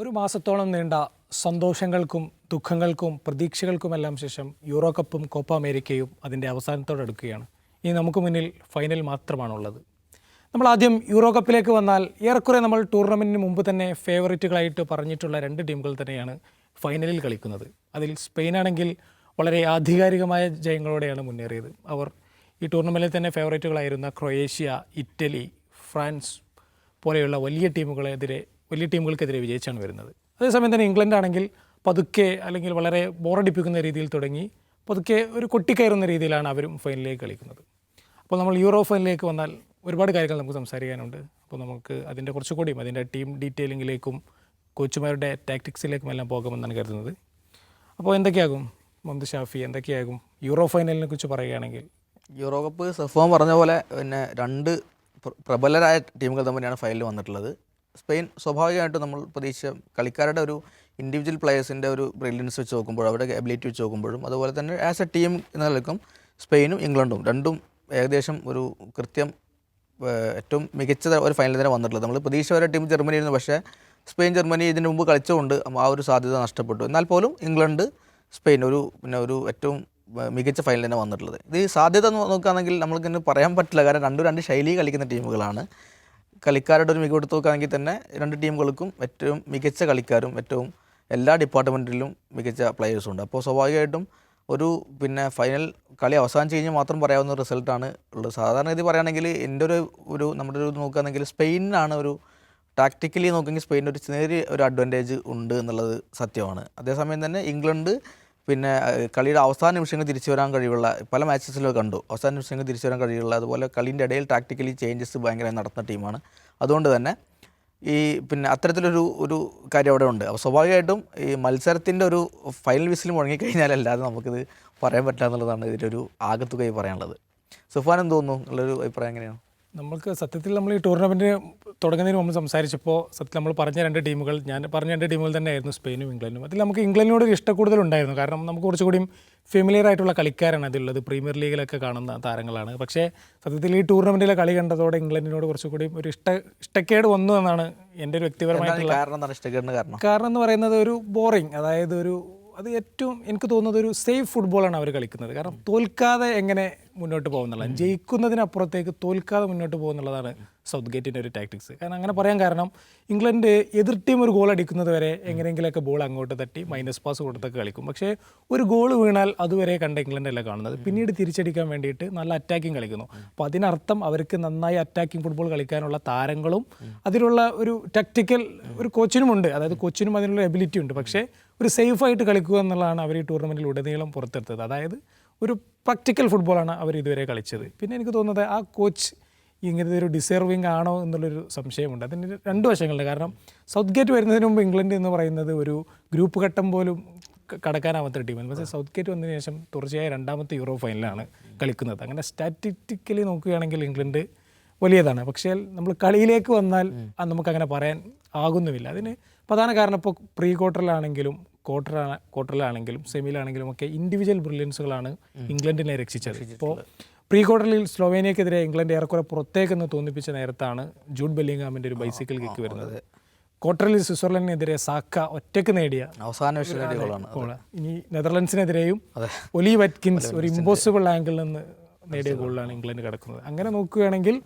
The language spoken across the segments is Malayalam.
ഒരു മാസത്തോളം നീണ്ട സന്തോഷങ്ങൾക്കും ദുഃഖങ്ങൾക്കും പ്രതീക്ഷകൾക്കുമെല്ലാം ശേഷം യൂറോ കപ്പും കോപ്പ അമേരിക്കയും അതിന്റെ അവസാനത്തോടടുക്കുകയാണ് ഇനി നമുക്ക് മുന്നിൽ ഫൈനൽ മാത്രമാണുള്ളത്. നമ്മൾ ആദ്യം യൂറോ കപ്പിലേക്ക് വന്നാൽ ഏറെക്കുറെ നമ്മൾ ടൂർണമെന്റിന് മുമ്പ് തന്നെ ഫേവറേറ്റുകളായിട്ട് പറഞ്ഞിട്ടുള്ള രണ്ട് ടീമുകൾ തന്നെയാണ് ഫൈനലിൽ കളിക്കുന്നത്. അതിൽ സ്പെയിനാണെങ്കിൽ വളരെ ആധികാരികമായ ജയങ്ങളോടെയാണ് മുന്നേറിയത്. അവർ ഈ ടൂർണമെന്റിൽ തന്നെ ഫേവറേറ്റുകളായിരുന്ന ക്രൊയേഷ്യ ഇറ്റലി ഫ്രാൻസ് പോലെയുള്ള വലിയ ടീമുകളെതിരെ വലിയ ടീമുകൾക്കെതിരെ വിജയിച്ചാണ് വരുന്നത്. അതേസമയം തന്നെ ഇംഗ്ലണ്ട് ആണെങ്കിൽ പതുക്കെ അല്ലെങ്കിൽ വളരെ ബോറടിപ്പിക്കുന്ന രീതിയിൽ തുടങ്ങി പതുക്കെ ഒരു കൊട്ടിക്കയറുന്ന രീതിയിലാണ് അവരും ഫൈനലിലേക്ക് കളിക്കുന്നത്. അപ്പോൾ നമ്മൾ യൂറോ ഫൈനലിലേക്ക് വന്നാൽ ഒരുപാട് കാര്യങ്ങൾ നമുക്ക് സംസാരിക്കാനുണ്ട്. അപ്പോൾ നമുക്ക് അതിന്റെ കുറച്ചുകൂടിയും അതിന്റെ ടീം ഡീറ്റെയിലിങ്ങിലേക്കും കോച്ചുമാരുടെ ടാക്ടിക്സിലേക്കും എല്ലാം പോകുമെന്നാണ് കരുതുന്നത്. അപ്പോൾ എന്തൊക്കെയാകും? മുഹമ്മദ് ഷാഫി എന്തൊക്കെയാകും? യൂറോ ഫൈനലിനെ കുറിച്ച് പറയുകയാണെങ്കിൽ. യൂറോ കപ്പ് സഫോം പറഞ്ഞ പോലെ പിന്നെ രണ്ട് പ്രബലരായ ടീമുകൾ തമ്മിലാണ് ഫൈനലിൽ വന്നിട്ടുള്ളത്. സ്പെയിൻ സ്വാഭാവികമായിട്ടും നമ്മൾ പ്രതീക്ഷിച്ച കളിക്കാരുടെ ഒരു ഇൻഡിവിജ്വൽ പ്ലെയേഴ്സിന്റെ ഒരു ബ്രില്യൻസ് വെച്ച് നോക്കുമ്പോഴും അവരുടെ എബിലിറ്റി വെച്ച് നോക്കുമ്പോഴും അതുപോലെ തന്നെ ആസ് എ ടീം എന്ന നിലക്കും സ്പെയിനും ഇംഗ്ലണ്ടും രണ്ടും ഏകദേശം ഒരു കൃത്യം ഏറ്റവും മികച്ച ഒരു ഫൈനൽ തന്നെ വന്നിട്ടുള്ളത്. നമ്മൾ പ്രതീക്ഷ വരെ ടീം ജർമ്മനി ആയിരുന്നു. പക്ഷേ സ്പെയിൻ ജർമ്മനി ഇതിന് മുമ്പ് കളിച്ചുകൊണ്ട് ആ ഒരു സാധ്യത നഷ്ടപ്പെട്ടു. എന്നാൽ പോലും ഇംഗ്ലണ്ട് സ്പെയിൻ ഒരു പിന്നെ ഒരു ഏറ്റവും മികച്ച ഫൈനൽ തന്നെ വന്നിട്ടുള്ളത്. ഇത് സാധ്യത നോക്കുകയാണെങ്കിൽ നമ്മൾക്ക് പറയാൻ പറ്റില്ല. കാരണം രണ്ടും രണ്ട് ശൈലി കളിക്കുന്ന ടീമുകളാണ് കളിക്കാരുടെ ഒരു മികവ് എടുത്ത് നോക്കുകയാണെങ്കിൽ തന്നെ രണ്ട് ടീമുകൾക്കും ഏറ്റവും മികച്ച കളിക്കാരും ഏറ്റവും എല്ലാ ഡിപ്പാർട്ട്മെന്റിലും മികച്ച പ്ലെയേഴ്സും ഉണ്ട്. അപ്പോൾ സ്വാഭാവികമായിട്ടും ഒരു പിന്നെ ഫൈനൽ കളി അവസാനിച്ച് കഴിഞ്ഞാൽ മാത്രം പറയാവുന്ന റിസൾട്ടാണ് ഉള്ളത്. സാധാരണ ഇത് പറയുകയാണെങ്കിൽ എന്റെ ഒരു ഒരു നമ്മുടെ ഒരു നോക്കുകയാണെങ്കിൽ സ്പെയിനിനാണ് ഒരു ടാക്ടിക്കലി നോക്കുകയാണെങ്കിൽ സ്പെയിനിന് ഒരു ചെറിയ ഒരു അഡ്വാന്റേജ് ഉണ്ട് എന്നുള്ളത് സത്യമാണ്. അതേസമയം തന്നെ ഇംഗ്ലണ്ട് പിന്നെ കളിയുടെ അവസാന നിമിഷങ്ങൾ തിരിച്ചു വരാൻ കഴിവുള്ള പല മാച്ചസിലും കണ്ടു. അവസാന നിമിഷങ്ങൾ തിരിച്ചു വരാൻ കഴിവുള്ള അതുപോലെ കളീന്റെ ഇടയിൽ ടാക്ടിക്കലി ചേഞ്ചസ് ഭയങ്കരമായി നടന്ന ടീമാണ്. അതുകൊണ്ട് തന്നെ ഈ പിന്നെ അത്തരത്തിലൊരു ഒരു കാര്യം അവിടെ ഉണ്ട്. അപ്പോൾ സ്വാഭാവികമായിട്ടും ഈ മത്സരത്തിന്റെ ഒരു ഫൈനൽ വിസിൽ മുടങ്ങിക്കഴിഞ്ഞാൽ അല്ലാതെ നമുക്കിത് പറയാൻ പറ്റില്ല എന്നുള്ളതാണ് ഇതിന്റെ ഒരു ആകത്തുകയായി പറയാനുള്ളത്. സുഫാൻ എന്ത് തോന്നുന്നു? എന്നുള്ളൊരു അഭിപ്രായം എങ്ങനെയാണ്? നമ്മൾക്ക് സത്യത്തിൽ നമ്മൾ ഈ ടൂർണമെന്റ് തുടങ്ങുന്നതിന് മുമ്പ് സംസാരിച്ചപ്പോൾ സത്യത്തിൽ നമ്മൾ പറഞ്ഞ രണ്ട് ടീമുകൾ ഞാൻ പറഞ്ഞ രണ്ട് ടീമുകൾ തന്നെയായിരുന്നു സ്പെയിനും ഇംഗ്ലണ്ടും. അതിൽ നമുക്ക് ഇംഗ്ലണ്ടിനോട് ഒരു ഇഷ്ടക്കൂടുതൽ ഉണ്ടായിരുന്നു. കാരണം നമുക്ക് കുറച്ചുകൂടിയും ഫെമിലിയർ ആയിട്ടുള്ള കളിക്കാരാണ് അതിലുള്ളത്. പ്രീമിയർ ലീഗിലൊക്കെ കാണുന്ന താരങ്ങളാണ്. പക്ഷേ സത്യത്തിൽ ഈ ടൂർണമെന്റിലെ കളി കണ്ടതോടെ ഇംഗ്ലണ്ടിനോട് കുറച്ചുകൂടി ഒരു ഇഷ്ട ഇഷ്ടക്കേട് വന്നു എന്നാണ് എന്റെ ഒരു വ്യക്തിപരമായിട്ടുള്ള കാരണം കാരണം? എന്ന് പറയുന്നത് ഒരു ബോറിങ് അതായത് ഒരു അത് ഏറ്റവും എനിക്ക് തോന്നുന്നത് ഒരു സേഫ് ഫുട്ബോളാണ് അവർ കളിക്കുന്നത്. കാരണം തോൽക്കാതെ എങ്ങനെ മുന്നോട്ട് പോകുന്നുള്ളത്. ജയിക്കുന്നതിനപ്പുറത്തേക്ക് തോൽക്കാതെ മുന്നോട്ട് പോകുന്നുള്ളതാണ് സൗത്ത് ഗേറ്റിന്റെ ഒരു ടാക്ടിക്സ് കാരണം അങ്ങനെ പറയാൻ കാരണം ഇംഗ്ലണ്ട് എതിർ ടീം ഒരു ഗോൾ അടിക്കുന്നത് വരെ എങ്ങനെയെങ്കിലുമൊക്കെ ബോൾ അങ്ങോട്ട് തട്ടി മൈനസ് പാസ് കൊടുത്തൊക്കെ കളിക്കും. പക്ഷേ ഒരു ഗോൾ വീണാൽ അതുവരെ കണ്ട ഇംഗ്ലണ്ടല്ല അല്ല കാണുന്നത് പിന്നീട് തിരിച്ചടിക്കാൻ വേണ്ടിയിട്ട് നല്ല അറ്റാക്കിംഗ് കളിക്കുന്നു. അപ്പോൾ അതിനർത്ഥം അവർക്ക് നന്നായി അറ്റാക്കിംഗ് ഫുട്ബോൾ കളിക്കാനുള്ള താരങ്ങളും അതിലുള്ള ഒരു ടാക്ടിക്കൽ ഒരു കോച്ചിനുമുണ്ട് അതായത് കോച്ചിനും അതിനുള്ള എബിലിറ്റി ഉണ്ട്. പക്ഷേ ഒരു സേഫായിട്ട് കളിക്കുക എന്നുള്ളതാണ് അവർ ഈ ടൂർണമെന്റിൽ ഉടനീളം പുറത്തെടുത്തത്. അതായത് ഒരു പ്രാക്ടിക്കൽ ഫുട്ബോളാണ് അവർ ഇതുവരെ കളിച്ചത്. പിന്നെ എനിക്ക് തോന്നുന്നത് ആ കോച്ച് ഇങ്ങനത്തെ ഒരു ഡിസേർവിങ് ആണോ എന്നുള്ളൊരു സംശയമുണ്ട്. അതിന് രണ്ട് വശങ്ങളുണ്ട്. കാരണം സൗത്ത് ഗേറ്റ് വരുന്നതിന് മുമ്പ് ഇംഗ്ലണ്ട് എന്ന് പറയുന്നത് ഒരു ഗ്രൂപ്പ് ഘട്ടം പോലും കടക്കാനാവാത്ത ടീമാണ് പക്ഷേ സൗത്ത് ഗേറ്റ് വന്നതിന് ശേഷം തുടർച്ചയായ രണ്ടാമത്തെ യൂറോ ഫൈനലാണ് കളിക്കുന്നത്. അങ്ങനെ സ്റ്റാറ്റിറ്റിക്കലി നോക്കുകയാണെങ്കിൽ ഇംഗ്ലണ്ട് വലിയതാണ്. പക്ഷേ നമ്മൾ കളിയിലേക്ക് വന്നാൽ നമുക്കങ്ങനെ പറയാൻ ആകുന്നുമില്ല. അതിന് പ്രധാന കാരണം ഇപ്പോൾ പ്രീ ക്വാർട്ടറിലാണെങ്കിലും ക്വാർട്ടർ ക്വാർട്ടറിലാണെങ്കിലും സെമിയിലാണെങ്കിലും ഒക്കെ ഇൻഡിവിജ്വൽ ബ്രില്യൻസുകളാണ് ഇംഗ്ലണ്ടിനെ രക്ഷിച്ചത്. ഇപ്പോൾ പ്രീ ക്വാർട്ടറിൽ സ്ലോവേനിയക്കെതിരെ ഇംഗ്ലണ്ട് ഏറെക്കുറെ പുറത്തേക്കെന്ന് തോന്നിപ്പിച്ച നേരത്താണ് ജൂഡ് ബെല്ലിംഗാമിന്റെ ഒരു ബൈസിക്കിൾ കിക്ക് വരുന്നത്. ക്വാർട്ടറിൽ സ്വിറ്റ്സർലൻഡിനെതിരെ സാക്ക ഒറ്റയ്ക്ക് നേടിയ അവസാന ഇനി നെതർലൻഡ്സിനെതിരെയും ഒലി വറ്റ്കിൻസ് ഒരു ഇമ്പോസിബിൾ ആംഗിളിൽ നിന്ന് നേടിയ ഗോളിലാണ് ഇംഗ്ലണ്ട് കിടക്കുന്നത്. അങ്ങനെ നോക്കുകയാണെങ്കിൽ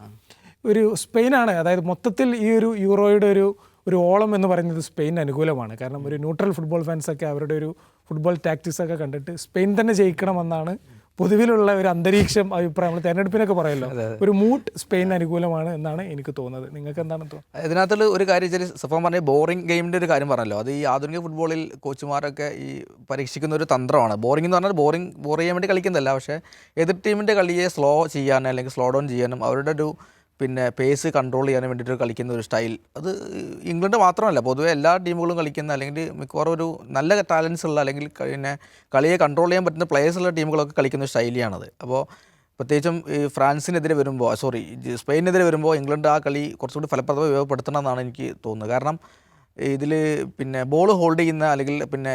ഒരു സ്പെയിനാണ് അതായത് മൊത്തത്തിൽ ഈ ഒരു യൂറോയുടെ ഒരു ഒരു ഓളം എന്ന് പറയുന്നത് സ്പെയിൻ അനുകൂലമാണ്. കാരണം ഒരു ന്യൂട്രൽ ഫുട്ബോൾ ഫാൻസൊക്കെ അവരുടെ ഒരു ഫുട്ബോൾ ടാക്ടിക്സൊക്കെ കണ്ടിട്ട് സ്പെയിൻ തന്നെ ജയിക്കണമെന്നാണ് പൊതുവിലുള്ള ഒരു അന്തരീക്ഷം അഭിപ്രായം. നമ്മൾ തെരഞ്ഞെടുപ്പിനൊക്കെ പറയല്ലോ. ഒരു മൂട്ട് സ്പെയിൻ അനുകൂലമാണ് എന്നാണ് എനിക്ക് തോന്നുന്നത്. നിങ്ങൾക്ക് എന്താണ് തോന്നുന്നത് ഇതിനകത്തുള്ള ഒരു കാര്യം വെച്ചാൽ സഫാൻ പറഞ്ഞ ബോറിംഗ് ഗെയിമിന്റെ ഒരു കാര്യം പറഞ്ഞല്ലോ. അത് ഈ ആധുനിക ഫുട്ബോളിൽ കോച്ചുമാരൊക്കെ ഈ പരീക്ഷിക്കുന്ന ഒരു തന്ത്രമാണ്. ബോറിംഗ് എന്ന് പറഞ്ഞാൽ ബോറിംഗ് ബോർ ചെയ്യാൻ വേണ്ടി കളിക്കുന്നതല്ല. പക്ഷേ എതിർ ടീമിന്റെ കളിയെ സ്ലോ ചെയ്യാനും അല്ലെങ്കിൽ സ്ലോ ഡൗൺ ചെയ്യാനും അവരുടെ ഒരു പിന്നെ പേസ് കൺട്രോൾ ചെയ്യാൻ വേണ്ടിയിട്ട് കളിക്കുന്ന ഒരു സ്റ്റൈൽ അത് ഇംഗ്ലണ്ട് മാത്രമല്ല പൊതുവെ എല്ലാ ടീമുകളും കളിക്കുന്ന അല്ലെങ്കിൽ മിക്കവാറും ഒരു നല്ല ടാലൻസ് ഉള്ള അല്ലെങ്കിൽ പിന്നെ കളിയെ കൺട്രോൾ ചെയ്യാൻ പറ്റുന്ന പ്ലേയേഴ്സ് ഉള്ള ടീമുകളൊക്കെ കളിക്കുന്ന ശൈലിയാണത് അപ്പോൾ പ്രത്യേകിച്ചും ഈ ഫ്രാൻസിനെതിരെ വരുമ്പോൾ സോറി സ്പെയിനെതിരെ വരുമ്പോൾ ഇംഗ്ലണ്ട് ആ കളി കുറച്ചുകൂടി ഫലപ്രദമായി ഉപയോഗപ്പെടുത്തണം എന്നാണ് എനിക്ക് തോന്നുന്നത്. കാരണം ഇതിൽ പിന്നെ ബോൾ ഹോൾഡ് ചെയ്യുന്ന അല്ലെങ്കിൽ പിന്നെ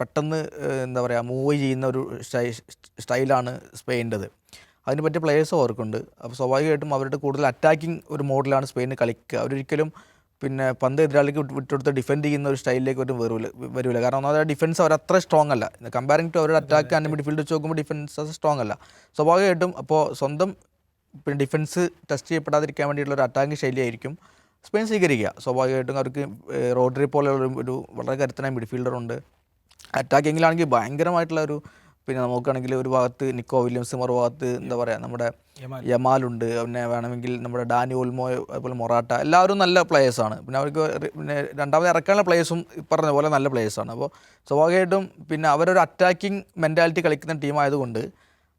പെട്ടെന്ന് എന്താ പറയുക മൂവ് ചെയ്യുന്ന ഒരു സ്റ്റൈ സ്റ്റൈലാണ് സ്പെയിന്റെത്. അതിന് പറ്റിയ പ്ലേയേഴ്സും അവർക്കുണ്ട്. അപ്പോൾ സ്വാഭാവികമായിട്ടും അവരുടെ കൂടുതൽ അറ്റാക്കിംഗ് ഒരു മോഡലാണ് സ്പെയിന് കളിക്കുക. അവരൊരിക്കലും പിന്നെ പന്ത് എതിരാളിക്ക് വിട്ട് വിട്ടുകൊടുത്ത് ഡിഫെൻഡ് ചെയ്യുന്ന ഒരു സ്റ്റൈലിലേക്ക് ഒരു വരൂല വരില്ല കാരണം ഒന്നാമത് ഡിഫൻസ് അവർ അത്ര സ്ട്രോങ് അല്ല. കമ്പാരിങ് ടു അവരുടെ അറ്റാക്ക് ആൻഡ് മിഡ്ഫീൽഡ് വെച്ച് നോക്കുമ്പോൾ ഡിഫൻസ് സ്ട്രോങ് അല്ല. സ്വാഭാവികമായിട്ടും അപ്പോൾ സ്വന്തം പിന്നെ ഡിഫൻസ് ടെസ്റ്റ് ചെയ്യപ്പെടാതിരിക്കാൻ വേണ്ടിയിട്ടുള്ള ഒരു അറ്റാക്കിംഗ് ശൈലിയായിരിക്കും സ്പെയിൻ സ്വീകരിക്കുക. സ്വാഭാവികമായിട്ടും അവർക്ക് റോഡ്രി പോലെയുള്ള ഒരു- വളരെ കരുത്തനായ മിഡ്ഫീൽഡർ ഉണ്ട്. അറ്റാക്കിങ്ങിലാണെങ്കിൽ ഭയങ്കരമായിട്ടുള്ള ഒരു പിന്നെ നോക്കുകയാണെങ്കിൽ ഒരു ഭാഗത്ത് നിക്കോ വില്യംസ് മറു ഭാഗത്ത് എന്താ പറയുക നമ്മുടെ യമാൽ. യമാലുണ്ട്. പിന്നെ വേണമെങ്കിൽ നമ്മുടെ ഡാനി ഓൽമോ അതുപോലെ മൊറാട്ട എല്ലാവരും നല്ല പ്ലേയേഴ്സാണ് പിന്നെ അവർക്ക് പിന്നെ രണ്ടാമത് ഇറക്കാനുള്ള പ്ലേയേഴ്സും പറഞ്ഞ പോലെ നല്ല പ്ലേയേഴ്സാണ് അപ്പോൾ സ്വാഭാവികമായിട്ടും പിന്നെ അവരൊരു അറ്റാക്കിംഗ് മെന്റാലിറ്റി കളിക്കുന്ന ടീമായതുകൊണ്ട്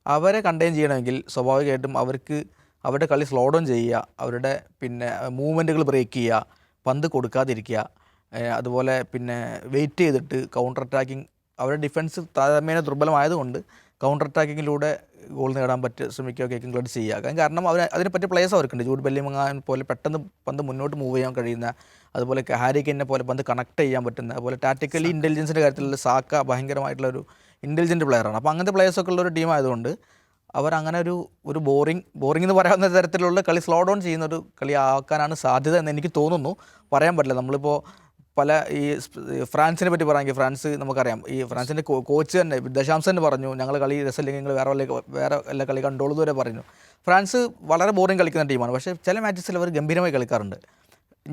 അവരെ കണ്ടെയ്ൻ ചെയ്യണമെങ്കിൽ സ്വാഭാവികമായിട്ടും അവർക്ക് അവരുടെ കളി സ്ലോ ഡൗൺ ചെയ്യുക അവരുടെ പിന്നെ മൂവ്മെന്റുകൾ ബ്രേക്ക് ചെയ്യുക പന്ത് കൊടുക്കാതിരിക്കുക അതുപോലെ പിന്നെ വെയിറ്റ് ചെയ്തിട്ട് കൗണ്ടർ അറ്റാക്കിംഗ് അവരുടെ ഡിഫൻസ് താരതമ്യേന ദുർബലമായതുകൊണ്ട് കൗണ്ടർ അറ്റാക്കിങ്ങിലൂടെ ഗോൾ നേടാൻ പറ്റുക ശ്രമിക്കുകയൊക്കെ ഇംഗ്ലണ്ട് ചെയ്യുക കാരണം- കാരണം അവർ അതിനെ പറ്റിയ പ്ലേയേഴ്സ് അവർക്കുണ്ട്. ജൂഡ് ബെല്ലിമങ്ങാൻ പോലെ പെട്ടെന്ന് പന്ത് മുന്നോട്ട് മൂവ് ചെയ്യാൻ കഴിയുന്ന അതുപോലെ ഹാരി കെന്നെ പോലെ പന്ത് കണക്ട് ചെയ്യാൻ പറ്റുന്ന അതുപോലെ ടാറ്റിക്കലി ഇന്റലിജൻസിന്റെ കാര്യത്തിലുള്ള സാക്ക ഭയങ്കരമായിട്ടുള്ള ഒരു ഇന്റലിജന്റ് പ്ലെയറാണ് അപ്പോൾ അങ്ങനത്തെ പ്ലേയേഴ്സൊക്കെ ഉള്ള ഒരു ടീം ആയതുകൊണ്ട് അങ്ങനെ ഒരു ഒരു ബോറിംഗ് ബോറിംഗ് എന്ന് പറയാവുന്ന തരത്തിലുള്ള കളി സ്ലോ ഡൗൺ ചെയ്യുന്ന ഒരു കളി ആക്കാനാണ് സാധ്യത എന്ന് എനിക്ക് തോന്നുന്നു. പറയാൻ പറ്റില്ല. നമ്മളിപ്പോൾ പല ഈ ഫ്രാൻസിനെ പറ്റി പറയുമെങ്കിൽ ഫ്രാൻസ് നമുക്കറിയാം. ഈ ഫ്രാൻസിന്റെ കോച്ച് തന്നെ ദശാംശം തന്നെ പറഞ്ഞു ഞങ്ങൾ കളി രസമില്ലെങ്കിൽ നിങ്ങൾ വേറെ വല്ല വേറെ വല്ല കളി കണ്ടോളൂ വരെ പറഞ്ഞു. ഫ്രാൻസ് വളരെ ബോറിംഗ് കളിക്കുന്ന ടീമാണ്. പക്ഷേ ചില മാച്ചസിൽ അവർ ഗംഭീരമായി കളിക്കാറുണ്ട്.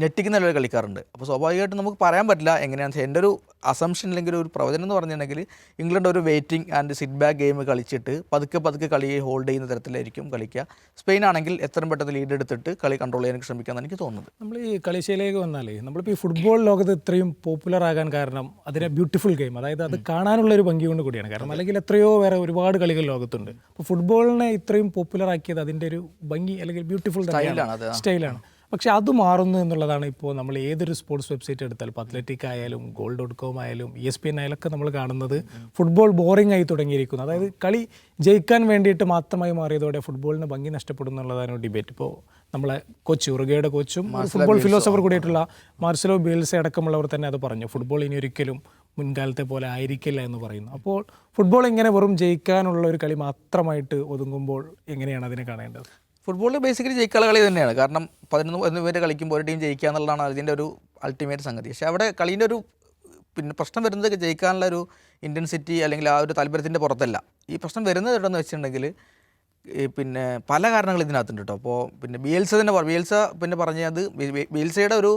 ഞെട്ടിക്കുന്ന ഒരു കളിക്കാറുണ്ട്. അപ്പോൾ സ്വാഭാവികമായിട്ടും നമുക്ക് പറയാൻ പറ്റില്ല എങ്ങനെയാണെന്ന് വെച്ചാൽ എന്റെ ഒരു അസംഷൻ അല്ലെങ്കിൽ ഒരു പ്രവചനം എന്ന് പറഞ്ഞിട്ടുണ്ടെങ്കിൽ ഇംഗ്ലണ്ട് ഒരു waiting and sit back game കളിച്ചിട്ട് പതുക്കെ പതുക്കെ കളിയെ ഹോൾഡ് ചെയ്യുന്ന തരത്തിലായിരിക്കും കളിക്കുക. സ്പെയിൻ ആണെങ്കിൽ എത്രയും പെട്ടെന്ന് ലീഡ് എടുത്തിട്ട് കളി കൺട്രോൾ ചെയ്യാൻ ശ്രമിക്കാമെന്ന് എനിക്ക് തോന്നുന്നത്. നമ്മൾ ഈ കളിശയിലേക്ക് വന്നാലേ നമ്മളിപ്പോൾ ഈ ഫുട്ബോൾ ലോകത്ത് ഇത്രയും പോപ്പുലർ ആകാൻ കാരണം അതിനെ ബ്യൂട്ടിഫുൾ ഗെയിം അതായത് അത് കാണാനുള്ള ഒരു ഭംഗി കൊണ്ട് കൂടിയാണ്. കാരണം അല്ലെങ്കിൽ എത്രയോ വേറെ ഒരുപാട് കളികൾ ലോകത്തുണ്ട്. അപ്പോൾ ഫുട്ബോളിനെ ഇത്രയും പോപ്പുലർ ആക്കിയത് അതിന്റെ ഒരു ഭംഗി അല്ലെങ്കിൽ ബ്യൂട്ടിഫുൾ സ്റ്റൈലാണ് സ്റ്റൈലാണ് പക്ഷെ അത് മാറുന്നു എന്നുള്ളതാണ് ഇപ്പോൾ നമ്മൾ ഏതൊരു സ്പോർട്സ് വെബ്സൈറ്റ് എടുത്താലും ഇപ്പോൾ അത്ലറ്റിക് ആയാലും ഗോൾ ഡോട്ട് കോം ആയാലും ഇ എസ് പി എൻ ആയാലും ഒക്കെ നമ്മൾ കാണുന്നത് ഫുട്ബോൾ ബോറിംഗ് ആയി തുടങ്ങിയിരിക്കുന്നു. അതായത് കളി ജയിക്കാൻ വേണ്ടിയിട്ട് മാത്രമായി മാറിയതോടെ ഫുട്ബോളിന് ഭംഗി നഷ്ടപ്പെടും എന്നുള്ളതാണ് ഡിബേറ്റ് ഇപ്പോൾ നമ്മളെ കോച്ച് ഉറുഗയുടെ കോച്ചും ഫുട്ബോൾ ഫിലോസഫർ കൂടിയിട്ടുള്ള മാർസലോ ബീൽസ് അടക്കമുള്ളവർ തന്നെ അത് പറഞ്ഞു. ഫുട്ബോൾ ഇനി ഒരിക്കലും മുൻകാലത്തെ പോലെ ആയിരിക്കില്ല എന്ന് പറയുന്നു. അപ്പോൾ ഫുട്ബോൾ ഇങ്ങനെ വെറും ജയിക്കാനുള്ള ഒരു കളി മാത്രമായിട്ട് ഒതുങ്ങുമ്പോൾ എങ്ങനെയാണ് അതിനെ കാണേണ്ടത്? ഫുട്ബോളിൽ ബേസിക്കലി ജയിക്കാനുള്ള കളി തന്നെയാണ്. കാരണം പതിനൊന്ന് പേര് കളിക്കുമ്പോൾ ഒരു ടീം ജയിക്കുക എന്നുള്ളതാണ് അതിന്റെ ഒരു അൾട്ടിമേറ്റ് സംഗതി. പക്ഷേ അവിടെ കളീന്റെ ഒരു പിന്നെ പ്രശ്നം വരുന്നത് ജയിക്കാനുള്ള ഒരു ഇന്റൻസിറ്റി അല്ലെങ്കിൽ ആ ഒരു താല്പര്യത്തിന്റെ പുറത്തല്ല. ഈ പ്രശ്നം വരുന്നത് എവിടെയെന്ന് വെച്ചിട്ടുണ്ടെങ്കിൽ പിന്നെ പല കാരണങ്ങൾ ഇതിനകത്തുണ്ട് കേട്ടോ അപ്പോൾ പിന്നെ ബിയൽസ തന്നെ ബിയൽസ പിന്നെ പറഞ്ഞത് ബിയൽസയുടെ ഒരു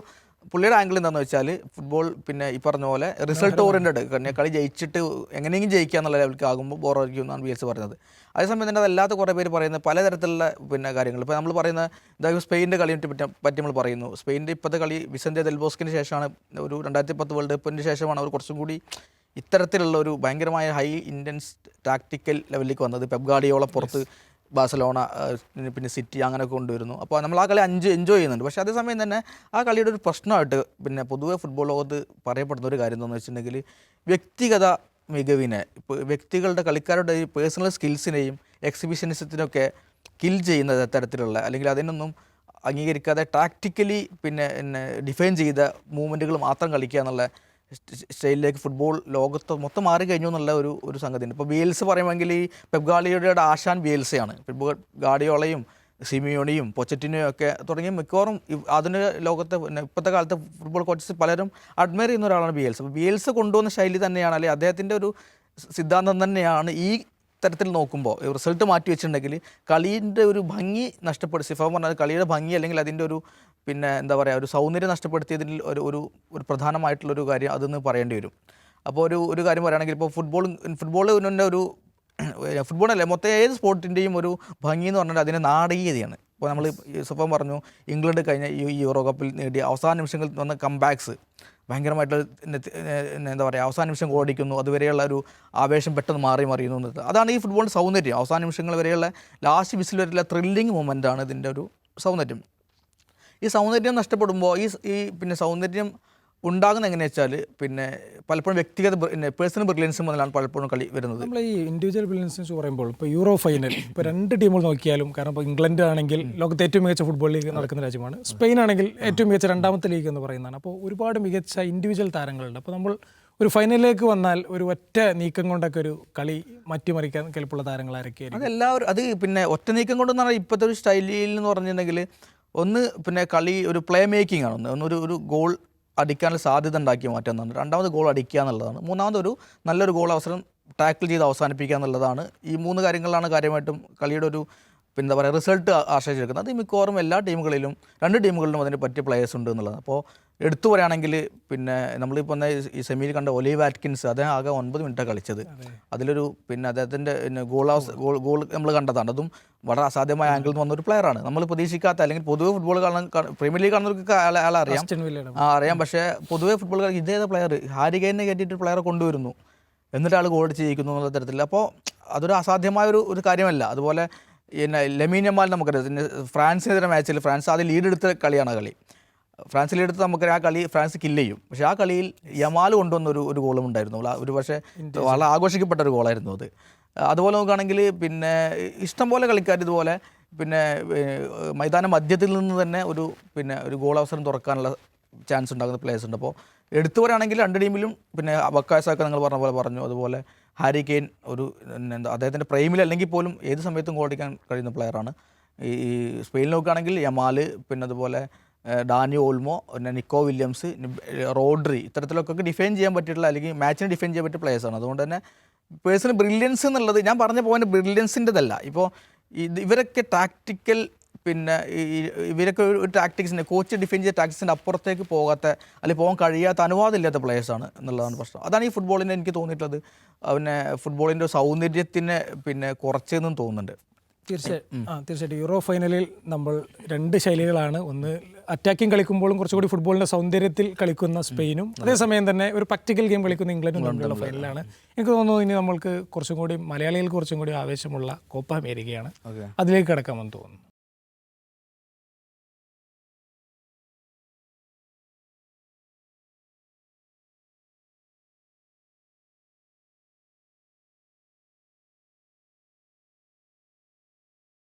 പുള്ളിയുടെ ആംഗിൾ എന്താണെന്ന് വെച്ചാൽ ഫുട്ബോൾ പിന്നെ ഈ പറഞ്ഞ പോലെ റിസൾട്ട് ഓറിയന്റഡ് കളി ജയിച്ചിട്ട് എങ്ങനെയെങ്കിലും ജയിക്കുക എന്നുള്ള ലെവലിലേക്ക് ആകുമ്പോൾ ബോറായിരിക്കും എന്നാണ് ബി എസ് പറഞ്ഞത്. അതേസമയം തന്നെ അതല്ലാത്ത കുറേ പേര് പറയുന്നത് പലതരത്തിലുള്ള പിന്നെ കാര്യങ്ങൾ. ഇപ്പോൾ നമ്മൾ പറയുന്ന ഇതായത് സ്പെയിന്റെ കളി പറ്റി പറ്റി നമ്മൾ പറയുന്നു. സ്പെയിന്റെ ഇപ്പോഴത്തെ കളി വിസന്റെ ദെൽബോസ്കിന് ശേഷമാണ് ഒരു രണ്ടായിരത്തി പത്ത് വേൾഡ് കപ്പിന് ശേഷമാണ് അവർ കുറച്ചും കൂടി ഇത്തരത്തിലുള്ള ഒരു ഭയങ്കരമായ ഹൈ ഇന്റൻസ് ടാക്ടിക്കൽ ലെവലിലേക്ക് വന്നത്. പെബ്ഗാഡിയോളെ പുറത്ത് ബാഴ്സലോണ പിന്നെ സിറ്റി അങ്ങനെ കൊണ്ടുവരുന്നു. അപ്പോൾ നമ്മൾ ആ കളി അഞ്ച് എൻജോയ് ചെയ്യുന്നുണ്ട്. പക്ഷേ അതേസമയം തന്നെ ആ കളിയുടെ ഒരു പ്രശ്നമായിട്ട് പിന്നെ പൊതുവേ ഫുട്ബോൾ ലോകത്ത് പറയപ്പെടുന്ന ഒരു കാര്യം എന്താണെന്ന് വെച്ചിട്ടുണ്ടെങ്കിൽ വ്യക്തിഗത മികവിനെ ഇപ്പോൾ വ്യക്തികളുടെ കളിക്കാരുടെ ഈ പേഴ്സണൽ സ്കിൽസിനെയും എക്സിബിഷനിസത്തിനൊക്കെ കിൽ ചെയ്യുന്ന തരത്തിലുള്ള അല്ലെങ്കിൽ അതിനൊന്നും അംഗീകരിക്കാതെ ടാക്ടിക്കലി പിന്നെ ഡിഫൈൻ ചെയ്ത മൂവ്മെന്റുകൾ മാത്രം കളിക്കുക എന്നുള്ള സ്റ്റൈലിലേക്ക് ഫുട്ബോൾ ലോകത്ത് മൊത്തം മാറി കഴിഞ്ഞു എന്നുള്ള ഒരു ഒരു സംഗതിയുണ്ട്. ഇപ്പോൾ ബിയൽസ് പറയുമെങ്കിൽ ഈ പെബ്ഗാളിയുടെ ആശാൻ ബിയൽസയാണ് പെബ് ഗാഡിയോളയും സിമിയോണിയും പൊച്ചറ്റിനെയും ഒക്കെ തുടങ്ങിയ മിക്കവാറും ആധുനിക ലോകത്തെ ഇപ്പോഴത്തെ കാലത്തെ ഫുട്ബോൾ കോച്ചസ് പലരും അഡ്മയർ ചെയ്യുന്ന ഒരാളാണ് ബിയൽസ് അപ്പോൾ ബിയൽസ് കൊണ്ടുവന്ന ശൈലി തന്നെയാണ് അല്ലെങ്കിൽ അദ്ദേഹത്തിന്റെ ഒരു സിദ്ധാന്തം തന്നെയാണ് ഈ തരത്തിൽ നോക്കുമ്പോൾ റിസൾട്ട് മാറ്റി വെച്ചിട്ടുണ്ടെങ്കിൽ കളീന്റെ ഒരു ഭംഗി നഷ്ടപ്പെടും. സിഫ പറഞ്ഞാൽ കളിയുടെ ഭംഗി അല്ലെങ്കിൽ അതിന്റെ ഒരു പിന്നെ എന്താ പറയുക ഒരു സൗന്ദര്യം നഷ്ടപ്പെടുത്തിയതിൽ ഒരു ഒരു ഒരു പ്രധാനമായിട്ടുള്ളൊരു കാര്യം അതെന്ന് പറയേണ്ടി വരും. അപ്പോൾ ഒരു ഒരു കാര്യം പറയുകയാണെങ്കിൽ ഇപ്പോൾ ഫുട്ബോൾ ഫുട്ബോളിന്റെ ഒരു ഫുട്ബോളല്ല മൊത്തം ഏത് സ്പോർട്ടിന്റെയും ഒരു ഭംഗി എന്ന് പറഞ്ഞാൽ അതിന്റെ നാടകീയതയാണ്. ഇപ്പോൾ നമ്മൾ സ്വഭാവം പറഞ്ഞു ഇംഗ്ലണ്ട് കഴിഞ്ഞ ഈ യൂറോ കപ്പിൽ നേടിയ അവസാന നിമിഷങ്ങളിൽ വന്ന കംബാക്സ് ഭയങ്കരമായിട്ട് എന്താ പറയുക അവസാന നിമിഷം ഓടിക്കുന്നു അതുവരെയുള്ള ഒരു ആവേശം പെട്ടെന്ന് മാറി മറിയുന്നു എന്നുള്ളത് അതാണ് ഈ ഫുട്ബോളിന്റെ സൗന്ദര്യം. അവസാന നിമിഷങ്ങൾ വരെയുള്ള ലാസ്റ്റ് വിസിൽ വരെയുള്ള ത്രില്ലിങ് മൊമെന്റാണ് ഇതിന്റെ ഒരു സൗന്ദര്യം. ഈ സൗന്ദര്യം നഷ്ടപ്പെടുമ്പോൾ ഈ ഈ പിന്നെ സൗന്ദര്യം ഉണ്ടാകുന്ന എങ്ങനെയാ വെച്ചാൽ പിന്നെ പലപ്പോഴും വ്യക്തിഗത പിന്നെ പേഴ്സണൽ ബ്രില്യൻസ് മുതലാണ് പലപ്പോഴും കളി വരുന്നത്. നമ്മൾ ഈ ഇൻഡിവിജ്വൽ ബ്രില്യൻസ് പറയുമ്പോൾ ഇപ്പോൾ യൂറോ ഫൈനൽ ഇപ്പോൾ രണ്ട് ടീമുകൾ നോക്കിയാലും കാരണം ഇപ്പോൾ ഇംഗ്ലണ്ട് ആണെങ്കിൽ ലോകത്തെ ഏറ്റവും മികച്ച ഫുട്ബോൾ ലീഗ് നടക്കുന്ന രാജ്യമാണ്. സ്പെയിൻ ആണെങ്കിൽ ഏറ്റവും മികച്ച രണ്ടാമത്തെ ലീഗ് എന്ന് പറയുന്നതാണ്. അപ്പോൾ ഒരുപാട് മികച്ച ഇൻഡിവിജ്വൽ താരങ്ങളുണ്ട്. അപ്പോൾ നമ്മൾ ഒരു ഫൈനലിലേക്ക് വന്നാൽ ഒരു ഒറ്റ നീക്കം കൊണ്ടൊക്കെ ഒരു കളി മാറ്റിമറിക്കാൻ കെൽപ്പുള്ള താരങ്ങൾ അത് അതെല്ലാവരും അത് പിന്നെ ഒറ്റ നീക്കം കൊണ്ടെന്ന് പറഞ്ഞാൽ ഇപ്പോഴത്തെ ഒരു സ്റ്റൈലിൽ എന്ന് പറഞ്ഞിട്ടുണ്ടെങ്കിൽ ഒന്ന് പിന്നെ കളി ഒരു പ്ലേ മേക്കിംഗ് ആണ്. ഒന്ന് ഒന്നൊരു ഒരു ഗോൾ അടിക്കാനുള്ള സാധ്യത ഉണ്ടാക്കി മാറ്റുക എന്നാണ് രണ്ടാമത് ഗോൾ അടിക്കുക എന്നുള്ളതാണ്. മൂന്നാമത് ഒരു നല്ലൊരു ഗോൾ അവസരം ടാക്കിൾ ചെയ്ത് അവസാനിപ്പിക്കുക എന്നുള്ളതാണ്. ഈ മൂന്ന് കാര്യങ്ങളിലാണ് കാര്യമായിട്ടും കളിയുടെ ഒരു പിന്നെ എന്താ പറയുക റിസൾട്ട് ആശ്രയിച്ചിരിക്കുന്നത്. അത് മിക്കവാറും എല്ലാ ടീമുകളിലും രണ്ട് ടീമുകളിലും അതിന് പറ്റിയ പ്ലേയേഴ്സ് ഉണ്ട് എന്നുള്ളത് അപ്പോൾ എടുത്തു പറയുകയാണെങ്കിൽ പിന്നെ നമ്മളിപ്പോൾ ഈ സെമിയിൽ കണ്ട ഒലീവ് വാറ്റ്കിൻസ് അദ്ദേഹം ആകെ ഒൻപത് മിനിറ്റാണ് കളിച്ചത്. അതിലൊരു പിന്നെ അദ്ദേഹത്തിന്റെ പിന്നെ ഗോൾ ഹൗസ് ഗോൾ ഗോൾ നമ്മൾ കണ്ടതാണ്. അതും വളരെ അസാധ്യമായ ആംഗിളിൽ നിന്ന് വന്ന ഒരു പ്ലെയറാണ് നമ്മൾ പ്രതീക്ഷിക്കാത്ത അല്ലെങ്കിൽ പൊതുവെ ഫുട്ബോൾ കാണാൻ പ്രീമിയർ ലീഗ് കാണുന്നവർക്ക് ആളെ അറിയാം. ആ അറിയാം. പക്ഷേ പൊതുവെ ഫുട്ബോൾ കളി ഇതേത് പ്ലെയർ ഹാരികേനെ കയറ്റിയിട്ട് പ്ലെയറെ കൊണ്ടുവരുന്നു. എന്നിട്ട് ആൾ ഗോൾ അടിച്ച് ജയിക്കുന്നു എന്നുള്ള തരത്തിൽ അപ്പോൾ അതൊരു അസാധ്യമായ ഒരു ഒരു കാര്യമല്ല. അതുപോലെ പിന്നെ ലെമീനമാൽ നമുക്കറിയാം. ഫ്രാൻസിനെതിരെ മാച്ചിൽ ഫ്രാൻസ് ആദ്യം ലീഡെടുത്ത കളിയാണ് കളി. ഫ്രാൻസ് ലീഡെടുത്ത് നമുക്ക് ആ കളി ഫ്രാൻസ് കില്ല് ചെയ്യും. പക്ഷേ ആ കളിയിൽ യമാൽ കൊണ്ടുവന്ന ഒരു ഗോളും ഉണ്ടായിരുന്നു. ഒരു പക്ഷേ വളരെ ആഘോഷിക്കപ്പെട്ട ഒരു ഗോളായിരുന്നു അത്. അതുപോലെ നോക്കുകയാണെങ്കിൽ പിന്നെ ഇഷ്ടംപോലെ കളിക്കാർ ഇതുപോലെ പിന്നെ മൈതാന മധ്യത്തിൽ നിന്ന് തന്നെ ഒരു പിന്നെ ഒരു ഗോൾ അവസരം തുറക്കാനുള്ള ചാൻസ് ഉണ്ടാകുന്ന പ്ലേയേഴ്സ് ഉണ്ട്. അപ്പോൾ എടുത്തു പറയുകയാണെങ്കിൽ രണ്ട് ടീമിലും പിന്നെ അവക്കാശമൊക്കെ നിങ്ങൾ പറഞ്ഞ പോലെ പറഞ്ഞു. അതുപോലെ ഹാരി കെയ്ൻ ഒരു എന്താ അദ്ദേഹത്തിന്റെ പ്രൈമിൽ അല്ലെങ്കിൽ പോലും ഏത് സമയത്തും ഗോൾ അടിക്കാൻ കഴിയുന്ന പ്ലെയറാണ് ഈ സ്പെയിൻ നോക്കുകയാണെങ്കിൽ യമാൽ പിന്നെ അതുപോലെ ഡാനി ഓൾമോ പിന്നെ നിക്കോ വില്യംസ് റോഡ്രി ഇത്തരത്തിലൊക്കെ ഡിഫൈൻ ചെയ്യാൻ പറ്റിയിട്ടുള്ള അല്ലെങ്കിൽ മാച്ചിന് ഡിഫൈൻ ചെയ്യാൻ പറ്റിയ പ്ലേയേഴ്സാണ് അതുകൊണ്ട് തന്നെ പേഴ്സണൽ ബ്രില്യൻസ് എന്നുള്ളത് ഞാൻ പറഞ്ഞ പോയിന്റ് ബ്രില്യൻസിന്റെതല്ല ഇപ്പോൾ ഇത് ഇവരൊക്കെ ടാക്റ്റിക്കൽ പിന്നെ ഇവരൊക്കെ ഒരു ടാക്ടിക്സിന്റെ കോച്ച് ഡിഫൈൻ ചെയ്ത ടാക്ടിക്സിന്റെ അപ്പുറത്തേക്ക് പോകാത്ത അല്ലെങ്കിൽ പോകാൻ കഴിയാത്ത അനുവാദമില്ലാത്ത പ്ലേയേഴ്സാണ് എന്നുള്ളതാണ് പ്രശ്നം. അതാണ് ഈ ഫുട്ബോളിന്റെ എനിക്ക് തോന്നിയിട്ടുള്ളത്. പിന്നെ ഫുട്ബോളിന്റെ സൗന്ദര്യത്തിന് പിന്നെ കുറച്ചെന്നും തോന്നുന്നുണ്ട്. തീർച്ചയായും ആ തീർച്ചയായിട്ടും. യൂറോ ഫൈനലിൽ നമ്മൾ രണ്ട് ശൈലികളാണ്. ഒന്ന് അറ്റാക്കിംഗ് കളിക്കുമ്പോഴും കുറച്ചുകൂടി ഫുട്ബോളിന്റെ സൗന്ദര്യത്തിൽ കളിക്കുന്ന സ്പെയിനും അതേസമയം തന്നെ ഒരു പ്രാക്ടിക്കൽ ഗെയിം കളിക്കുന്ന ഇംഗ്ലണ്ടും തമ്മിലുള്ള ഫൈനലാണ് എനിക്ക് തോന്നുന്നു ഇനി നമ്മൾക്ക് കുറച്ചും കൂടി മലയാളികൾക്ക് കുറച്ചും കൂടി ആവേശമുള്ള കോപ്പ അമേരിക്കയാണ്. അതിലേക്ക് കിടക്കാമെന്ന് തോന്നുന്നു.